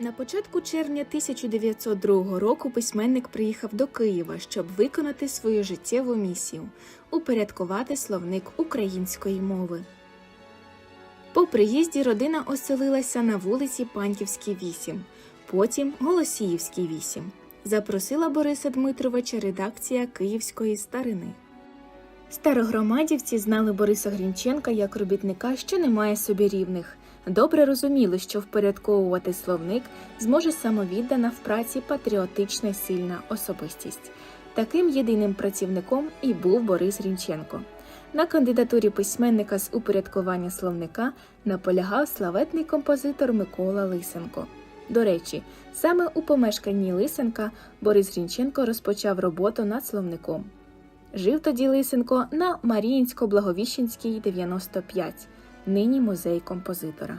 На початку червня 1902 року письменник приїхав до Києва, щоб виконати свою життєву місію упорядкувати словник української мови. По приїзді родина оселилася на вулиці Панківській 8, потім Голосіївській 8. Запросила Бориса Дмитровича редакція Київської старини. Старогромадівці знали Бориса Грінченка як робітника, що не має собі рівних. Добре розуміли, що впорядковувати словник зможе самовіддана в праці патріотична сильна особистість. Таким єдиним працівником і був Борис Грінченко. На кандидатурі письменника з упорядкування словника наполягав славетний композитор Микола Лисенко. До речі, саме у помешканні Лисенка Борис Грінченко розпочав роботу над словником. Жив тоді Лисенко на Маріїнсько-Благовіщенській 95, нині музей композитора.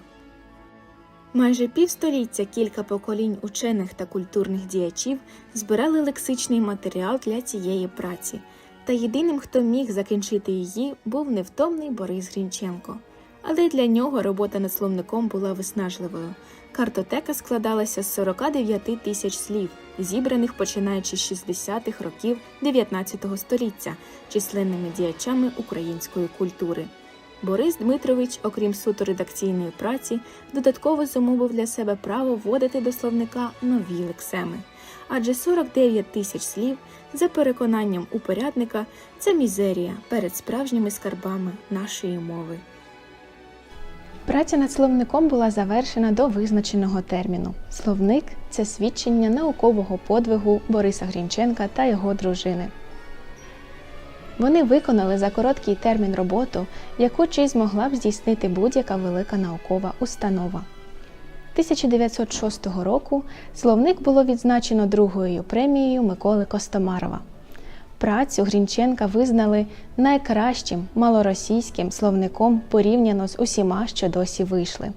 Майже півстоліття кілька поколінь учених та культурних діячів збирали лексичний матеріал для цієї праці, та єдиним, хто міг закінчити її, був невтомний Борис Грінченко. Але для нього робота над словником була виснажливою. Картотека складалася з 49 тисяч слів, зібраних починаючи з 60-х років 19 століття численними діячами української культури. Борис Дмитрович, окрім суто редакційної праці, додатково замовив для себе право вводити до словника нові лексеми. Адже 49 тисяч слів, за переконанням упорядника, це мізерія перед справжніми скарбами нашої мови. Праця над словником була завершена до визначеного терміну. Словник це свідчення наукового подвигу Бориса Грінченка та його дружини. Вони виконали за короткий термін роботу, яку чи змогла б здійснити будь-яка велика наукова установа. 1906 року словник було відзначено другою премією Миколи Костомарова. Працю Грінченка визнали найкращим малоросійським словником порівняно з усіма, що досі вийшли.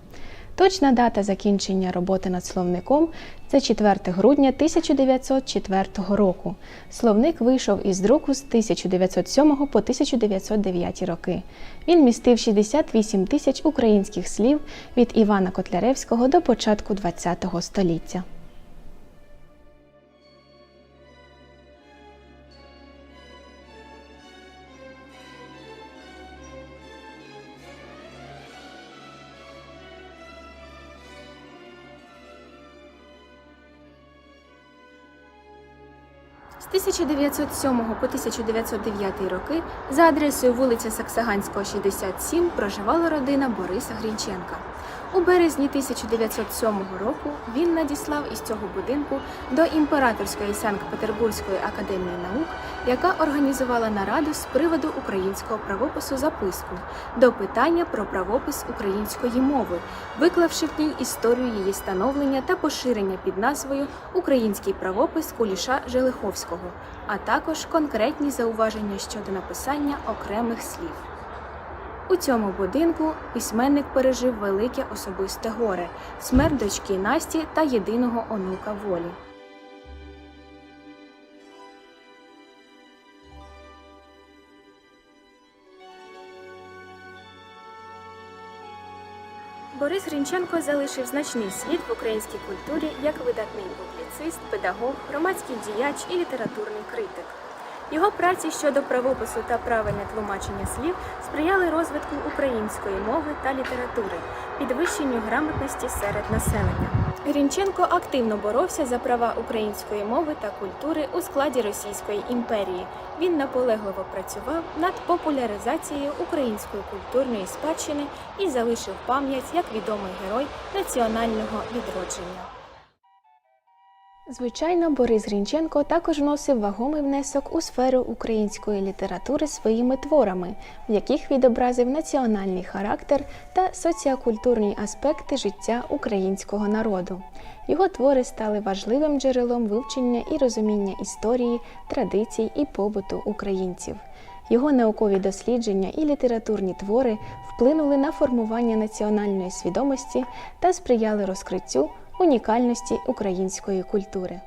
Точна дата закінчення роботи над словником це 4 грудня 1904 року. Словник вийшов із друку з 1907 по 1909 роки. Він містив 68 тисяч українських слів від Івана Котляревського до початку ХХ століття. З 1907 по 1909 роки за адресою вулиця Саксаганського, 67 проживала родина Бориса Грінченка. У березні 1907 року він надіслав із цього будинку до Імператорської Санкт-Петербурзької академії наук, яка організувала нараду з приводу українського правопису записку до питання про правопис української мови, виклавши в ній історію її становлення та поширення під назвою Український правопис Куліша Желиховського, а також конкретні зауваження щодо написання окремих слів. У цьому будинку письменник пережив велике особисте горе смерть дочки Насті та єдиного онука волі. Борис Грінченко залишив значний слід в українській культурі як видатний публіцист, педагог, громадський діяч і літературний критик. Його праці щодо правопису та правильне тлумачення слів сприяли розвитку української мови та літератури, підвищенню грамотності серед населення. Грінченко активно боровся за права української мови та культури у складі Російської імперії. Він наполегливо працював над популяризацією української культурної спадщини і залишив пам'ять як відомий герой національного відродження. Звичайно, Борис Грінченко також вносив вагомий внесок у сферу української літератури своїми творами, в яких відобразив національний характер та соціокультурні аспекти життя українського народу. Його твори стали важливим джерелом вивчення і розуміння історії, традицій і побуту українців. Його наукові дослідження і літературні твори вплинули на формування національної свідомості та сприяли розкриттю унікальності української культури.